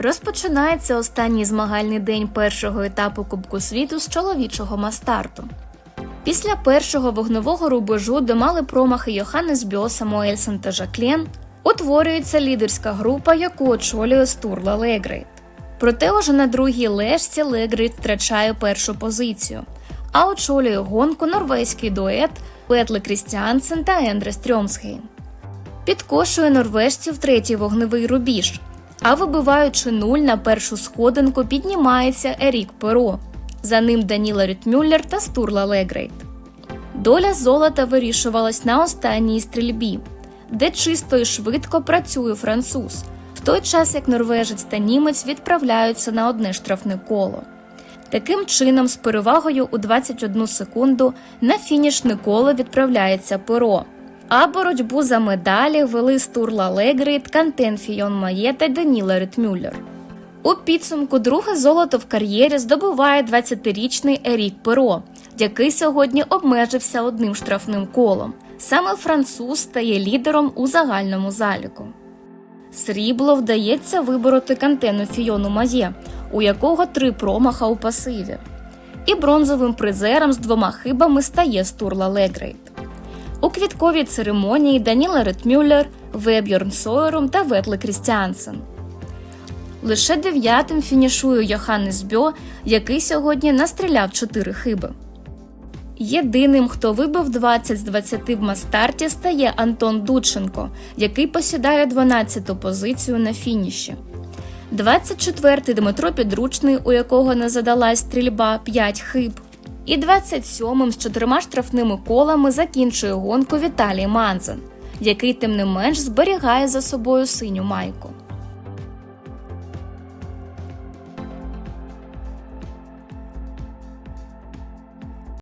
Розпочинається останній змагальний день першого етапу Кубку світу з чоловічого мастарту. Після першого вогневого рубежу, де мали промахи Йоханнес Бьо, Самуельсен та Жаклен, утворюється лідерська група, яку очолює Стурла Легрейт. Проте уже на другій лежці Легрейт втрачає першу позицію, а очолює гонку норвезький дует Петле Крістіансен та Ендре Стрьомсгейм. Підкошує норвежців третій вогневий рубіж, а вибиваючи нуль на першу сходинку, піднімається Ерік Перо. За ним Даніла Рютмюллер та Стурла Легрейт. Доля золота вирішувалась на останній стрільбі, де чисто і швидко працює француз, в той час як норвежець та німець відправляються на одне штрафне коло. Таким чином, з перевагою у 21 секунду на фінішне коло відправляється перо. А боротьбу за медалі вели Стурла Легрейт, Кантен Фіон Має та Даніла Ритмюллер. У підсумку друге золото в кар'єрі здобуває 20-річний Ерік Перо, який сьогодні обмежився одним штрафним колом. Саме француз стає лідером у загальному заліку. Срібло вдається вибороти кантену Фіону Має, у якого три промаха у пасиві. І бронзовим призером з двома хибами стає Стурла Легрейт. У квітковій церемонії Даніла Ретмюллер, Вебьорн Сойером та Ветле Крістіансен. Лише дев'ятим фінішує Йоханнес Бьо, який сьогодні настріляв 4 хиби. Єдиним, хто вибив 20 з 20 в мастарті, стає Антон Дудченко, який посідає 12-ту позицію на фініші. 24-й Дмитро Підручний, у якого не задалась стрільба 5 хиб. І 27-м з чотирма штрафними колами закінчує гонку Віталій Манзен, який тим не менш зберігає за собою синю майку.